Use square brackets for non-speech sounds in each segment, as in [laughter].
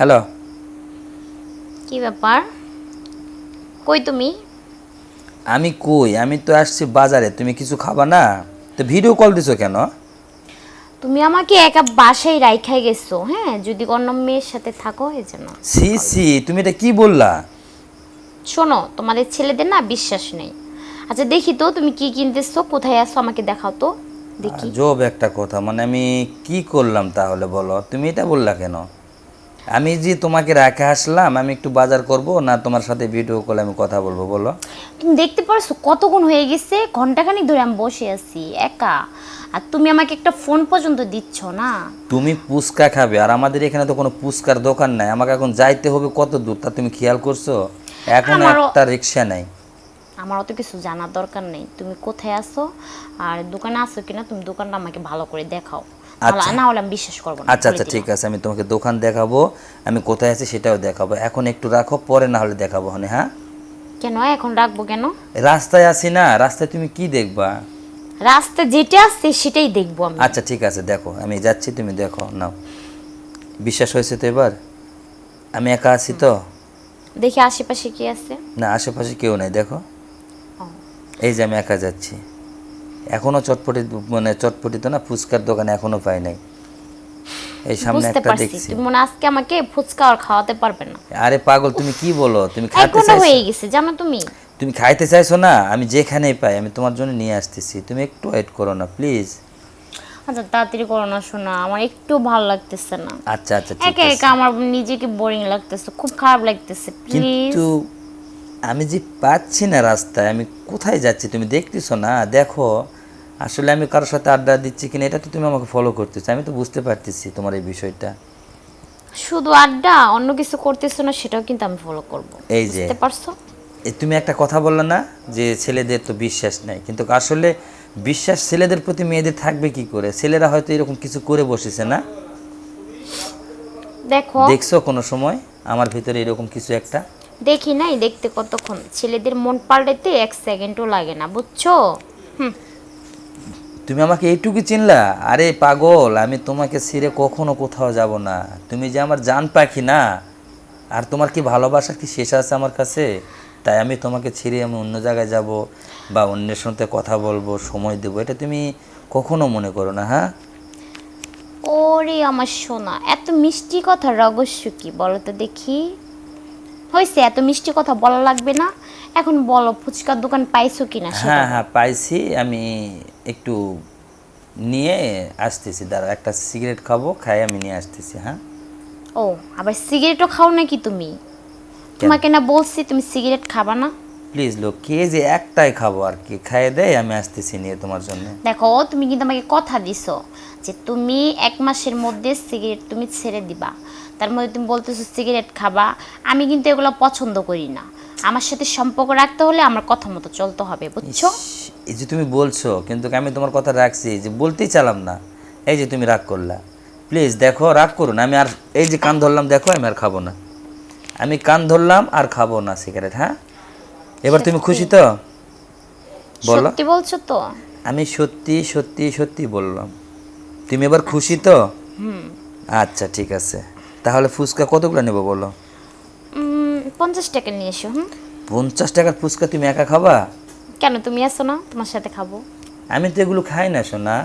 Hello. কি ব্যাপার? কই তুমি? আমি কই? আমি তো আসছি বাজারে। তুমি কিছু খাবা না? তো ভিডিও কল দিছো কেন? তুমি আমাকে একা বাসায় রাইখাই গেছো হ্যাঁ? যদি অন্য মেয়ের সাথে থাকো এই জন্য সি সি তুমি এটা কি বললা? শোনো তোমাদের ছেলেদের না বিশ্বাস নেই। আচ্ছা দেখি তো তুমি কি কিনতেছো কোথায় আসো আমাকে দেখাও তো। দেখি। জব একটা কথা। মানে আমি কি করলাম তাহলে বলো? তুমি এটা বললা কেন? আমি যে তোমাকে রাখে আসলাম আমি একটু বাজার করব না তোমার সাথে ভিডিও কলে আমি কথা বলব বলো। তুমি দেখতে পারছ কতক্ষণ হয়ে গেছে? ঘন্টাখানিক ধরে আমি বসে আছি একা। আর তুমি আমাকে একটা ফোন পর্যন্ত দিচ্ছ না? তুমি পুচকা খাবে আর আমাদের এখানে তো কোনো পুচকার দোকান নাই। আমাকে এখন যাইতে হবে কত দূর তা তুমি খেয়াল করছ? এখন আমারও- একটা রিক্সা নাই। আমার অত কিছু জানার দরকার নেই। তুমি কোথায় আছো? আর দোকানে আসো কিনা তুমি দোকানটা আমাকে ভালো করে দেখাও। না হলে আমি বিশ্বাস করব না আচ্ছা আচ্ছা ঠিক আছে আমি তোমাকে দোকান দেখাবো আমি কোথায় আছি সেটাও দেখাবো। এখন একটু রাখো পরে না হলে দেখাবো হনে হ্যাঁ? কেন এখন রাখব কেন? রাস্তায় আছি না রাস্তায় তুমি কি দেখবা? রাস্তা যেটা আসছে সেটাই দেখব আমি। আচ্ছা ঠিক আছে দেখো আমি যাচ্ছি তুমি দেখো নাও। বিশ্বাস হয়েছে তো এবার? আমি একা আছি তো? দেখি আশেপাশে কি আছে? না আশেপাশে কেউ নাই দেখো। এই যে আমি একা যাচ্ছি। এখনও চটপটি মানে চটপটি তো না ফুচকার দোকানে এখনও পাই নাই। এই সামনে একটা দেখছি। তুমি মনে আজকে আমাকে ফুচকা আর খাওয়াতে পারবে না। আরে পাগল তুমি কি বলো? তুমি খাইতে এখনও চাইছো? হয়ে গেছে জানো তুমি? তুমি খাইতে চাইছো না? আমি যেখানেই পাই আমি তোমার জন্য নিয়ে আসতেছি। তুমি একটু ওয়েট করো না প্লিজ আচ্ছা তাড়াতাড়ি করো না শোনা। আমার একটু ভালো লাগতেছে না। আচ্ছা আচ্ছা ঠিক আছে একা আমার নিজেকে বোরিং লাগতেছে খুব খারাপ লাগতেছে প্লিজ কিন্তু আমি যে পাচ্ছি না রাস্তায় আমি কোথায় যাচ্ছি? তুমি দেখতেছো না? দেখো আসলে আমি কারোর সাথে আড্ডা দিচ্ছি কিনা এটা তো তুমি আমাকে ফলো করতেছো আমি তো বুঝতে পারতেছি তোমার এই বিষয়টা। শুধু আড্ডা অন্য কিছু করতেছো না সেটাও কিন্তু আমি ফলো করব। এই যে বুঝতে পারছ? তুমি একটা কথা বললে না যে ছেলেদের তো বিশ্বাস নেই কিন্তু আসলে বিশ্বাস ছেলেদের প্রতি মেয়েদের থাকবে কি করে? ছেলেরা হয়তো এরকম কিছু করে বসেছে না? দেখো। দেখছ কোনো সময়? আমার ভিতরে এরকম কিছু একটা? দেখি নাই দেখতে কতক্ষণ? ছেলেদের মন পাল্টাইতে এক সেকেন্ডও লাগে না বুঝছ? হুম। তুমি আমাকে এইটুকু চিনলা? আরে পাগল, আমি তোমাকে ছিঁড়ে কখনো কোথাও যাব না। তুমি যে আমার জান পাখি না, আর তোমার কি ভালোবাসা কি শেষ আছে আমার কাছে? তাই আমি তোমাকে ছিঁড়ে আমি অন্য জায়গায় যাব বা অন্যের সাথে কথা বলব, সময় দেবো। এটা তুমি কখনো মনে করো না হ্যাঁ? ওরে আমার সোনা, এত মিষ্টি কথা রহস্য কি বলো তো দেখি? হয়েছে এত মিষ্টি কথা বলা লাগবে না? এখন বলো ফুচকার দোকান পাইছো কিনা হ্যাঁ হ্যাঁ পাইছি। আমি একটু নিয়ে আসতেছি দাঁড়া একটা সিগারেট খাব খাই আমি নিয়ে আসতেছি হ্যাঁ। ও আবার সিগারেটও খাও নাকি তুমি? তোমাকে না বলছি তুমি সিগারেট খাবা না। প্লিজ লোক কে যে একটাই খাব আর কি খাইয়ে দেয় আমি আসতেছি নিয়ে তোমার জন্য। দেখো তুমি কিন্তু আমাকে কথা দিছো যে তুমি এক মাসের মধ্যে সিগারেট তুমি ছেড়ে দিবা। তার মধ্যে তুমি বলতেছো সিগারেট খাবা। আমি কিন্তু এগুলো পছন্দ করি না। আমার সাথে সম্পর্ক রাখতে হলে আমার কথা মতো চলতে হবে বুঝছ? এই যে তুমি বলছো কিন্তু আমি তোমার কথা রাখছি যে বলতেই চালাম না। এই যে তুমি রাগ করলা। প্লিজ দেখো রাগ করুন আমি আর এই যে কান ধরলাম দেখো আমি আর খাব না। আমি কান ধরলাম আর খাব না সিগারেট হ্যাঁ? এবার তুমি খুশি তো? বলো। সত্যি বলছো তো? আমি সত্যি সত্যি সত্যি বললাম। তুমি এবার খুশি তো? আচ্ছা ঠিক আছে। তাহলে ফুচকা কতগুলো নেব বলো? পঞ্চাশ টাকা নিয়ে এসো হুম? পঞ্চাশ টাকার ফুচকা তুমি একা খাবা? কেন তুমি আসো না তোমার সাথে খাব। আমি তো এগুলো খাই না সোনা।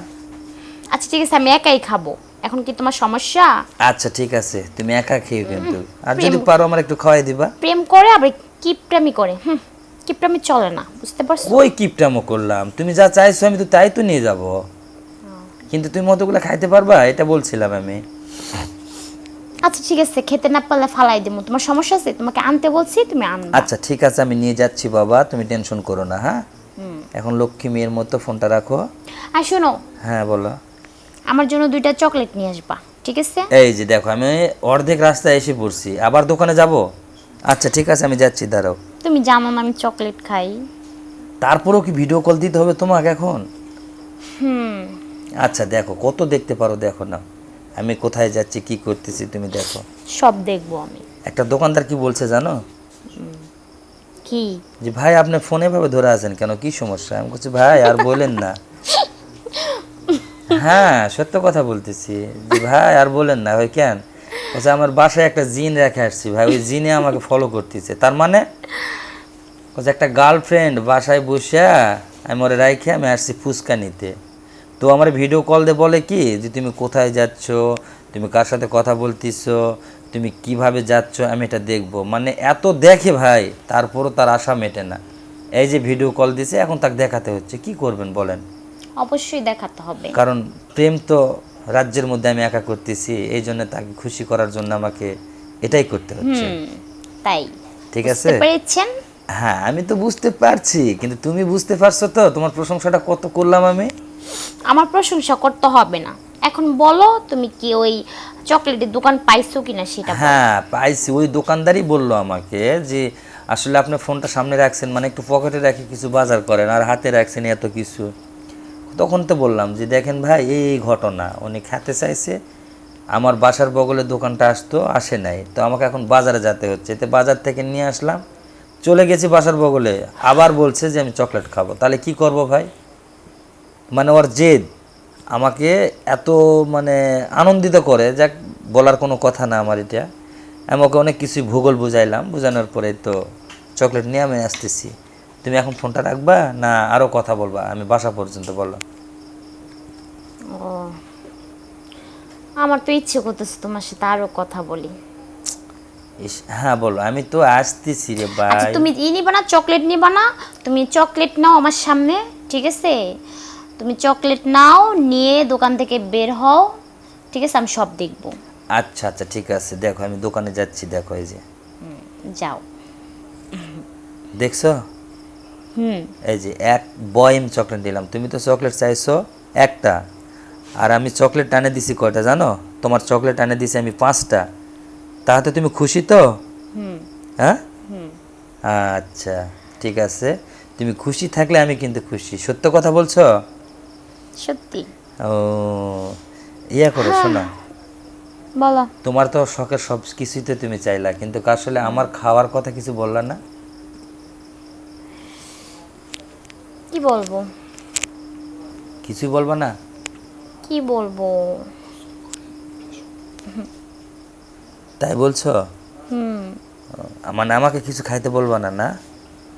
আচ্ছা ঠিক আছে আমি একাই খাব। এখন কি তোমার সমস্যা? আচ্ছা ঠিক আছে তুমি একা খেয়ে কিন্তু আর যদি পারো আমার একটু খাওয়াই দিবা। প্রেম করে আবার কিপটামি করে হুম? কিপটামি চলে না বুঝতে পারছ? কই কিপটামো করলাম। তুমি যা চাইছো আমি তো তাই তো নিয়ে যাব। কিন্তু তুমি মতগুলো খাইতে পারবা? এটা বলছিলাম আমি। আচ্ছা ঠিক আছে খেতে না পারলে ফালাই দেবো তোমার সমস্যা আছে? তোমাকে আনতে বলছি তুমি আনবা। আচ্ছা ঠিক আছে আমি নিয়ে যাচ্ছি বাবা তুমি টেনশন করো না হ্যাঁ? এখন লক্ষ্মী মেয়ের মতো ফোনটা রাখো। আর শোনো হ্যাঁ বলো। আমার জন্য দুইটা চকলেট নিয়ে আসবা ঠিক আছে? এই যে দেখো আমি অর্ধেক রাস্তায় এসে পড়ছি। আবার দোকানে যাব? আচ্ছা ঠিক আছে আমি যাচ্ছি দাঁড়াও। তুমি জানো না আমি চকলেট খাই। তারপরেও কি ভিডিও কল দিতে হবে তোমাকে এখন? হুম। আচ্ছা দেখো কত দেখতে পারো দেখো না। আমি কোথায় যাচ্ছি কি করতেছি তুমি দেখো। সব দেখব আমি। একটা দোকানদার কি বলছে জানো? কি? যে ভাই আপনি ফোনে ভাবে ধরে আছেন কেন? কি সমস্যা? আমি বলছি ভাই আর বলেন না। [laughs] হ্যাঁ সত্য কথা বলতেছি। যে ভাই আর বলেন না। ভাই কেন? বলছে আমার বাসায় একটা জিন রেখে আসছি। ভাই ওই জিনে আমাকে ফলো করতেছে। তার মানে? বলছে একটা গার্লফ্রেন্ড বাসায় বসে আমি ওরে রাইখে আমি আসছি ফুচকা নিতে। তো আমার ভিডিও কল দিয়ে বলে কি যে তুমি কোথায় যাচ্ছ? তুমি কার সাথে কথা বলতেছো? তুমি কীভাবে যাচ্ছ? আমি এটা দেখব। মানে এত দেখে ভাই তারপরও তার আশা মেটে না। এই যে ভিডিও কল দিছে এখন তাকে দেখাতে হচ্ছে। কি করবেন বলেন? অবশ্যই দেখাতে হবে। কারণ প্রেম তো রাজ্যের মধ্যে আমি একা করতেছি এই জন্য তাকে খুশি করার জন্য আমাকে এটাই করতে হচ্ছে। তাই। ঠিক আছে? পেরেছেন? হ্যাঁ আমি তো বুঝতে পারছি কিন্তু তুমি বুঝতে পারছ তো তোমার প্রশংসাটা কত করলাম আমি? আমার প্রশংসা করতে হবে না। এখন বলো, তুমি কি ওই চকলেটের দোকান পাইছো কিনা সেটা হ্যাঁ পাইছি। ওই দোকানদারই বলল আমাকে যে, আসলে আপনি ফোনটা সামনে রাখছেন মানে একটু পকেটে রাখি কিছু বাজার করেন, আর হাতে রাখছেন এত কিছু। তখন তো বললাম যে, দেখেন ভাই, এই ঘটনা। উনি খেতে চাইছে, আমার বাসার বগলে দোকানটা আসতো, আসে নাই। তো আমাকে এখন বাজারে যেতে হচ্ছে। এতে বাজার থেকে নিয়ে আসলাম, চলে গেছি বাসার বগলে। আবার বলছে যে, আমি চকলেট খাব। তাহলে কি করব ভাই? মানে ওর জেদ আমাকে এত মানে আনন্দিত করে যাক বলার কোনো কথা না আমার এটা। আমি ওকে অনেক কিছুই ভূগোল বুঝাইলাম বোঝানোর পরে তো চকলেট নিয়ে আমি আসতেছি। তুমি এখন ফোনটা রাখবা না আরও কথা বলবা? আমি বাসা পর্যন্ত বললাম। ও আমার তো ইচ্ছে করতেছে তোমার সাথে আরও কথা বলি। ইস হ্যাঁ বলো। আমি তো আসতেছি রে আচ্ছা ভাই। তুমি ই নিবা না চকলেট নিবা না তুমি চকলেট নাও আমার সামনে ঠিক আছে? তুমি চকলেট নাও নিয়ে দোকান থেকে বের হও। ঠিক আছে আমি সব দেখব। আচ্ছা আচ্ছা ঠিক আছে। দেখো আমি দোকানে যাচ্ছি দেখো এই যে। যাও। দেখছ? হুম। এই যে এক বয়ম চকলেট দিলাম তুমি তো চকলেট চাইছো একটা। আর আমি চকলেট টানে দিছি কয়টা জানো? তোমার চকলেট টানে দিছি আমি পাঁচটা। তাহলে তুমি খুশি তো? হুম। হ্যাঁ? হুম। আচ্ছা ঠিক আছে। তুমি খুশি থাকলে আমি কিন্তু খুশি। সত্য কথা বলছো? সত্যি। ও ইয়া করো শোনো। বলো। তোমার তো শখের সব কিছুতে তুমি চাইলা কিন্তু আসলে আমার খাওয়ার কথা কিছু বললা না? কি বলব? বলবা না? কি বলব? তাই বলছো? হুম। মানে আমাকে কিছু খাইতে বলবা না না?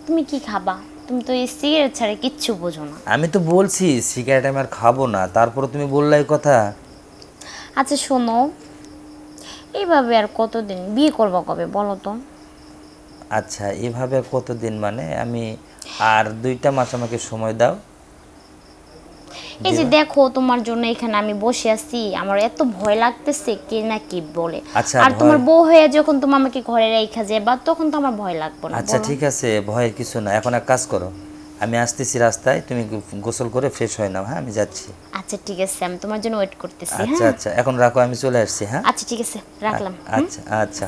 তুমি কি খাবা? তুমি তো এই সিগারেট ছাড়া কিচ্ছু বোঝো না। আমি তো বলছি সিগারেট আমি আর খাব না। তারপর তুমি বললে এই কথা। আচ্ছা শোনো। এইভাবে আর কতদিন বিয়ে করব কবে বলো তো। আচ্ছা এভাবে কতদিন মানে আমি আর দুইটা মাস আমাকে সময় দাও। এই যে দেখো তোমার জন্য এখানে আমি বসে আছি। আমার এত ভয় লাগতেছে কে না কি বলে। আচ্ছা, আর তোমার বউ হয়ে যখন তুমি আমাকে ঘরে রেখা যাবা তখন তো আমার ভয় লাগবে না আচ্ছা ঠিক আছে ভয়ের কিছু না। এখন এক কাজ করো। আমি আসতেছি রাস্তায় তুমি গোসল করে ফ্রেশ হয়ে নাও হ্যাঁ? আমি যাচ্ছি। আচ্ছা ঠিক আছে আমি তোমার জন্য ওয়েট করতেছি আচ্ছা হ্যাঁ? আচ্ছা এখন রাখো আমি চলে আসছি হ্যাঁ? আচ্ছা ঠিক আছে রাখলাম আচ্ছা। আচ্ছা।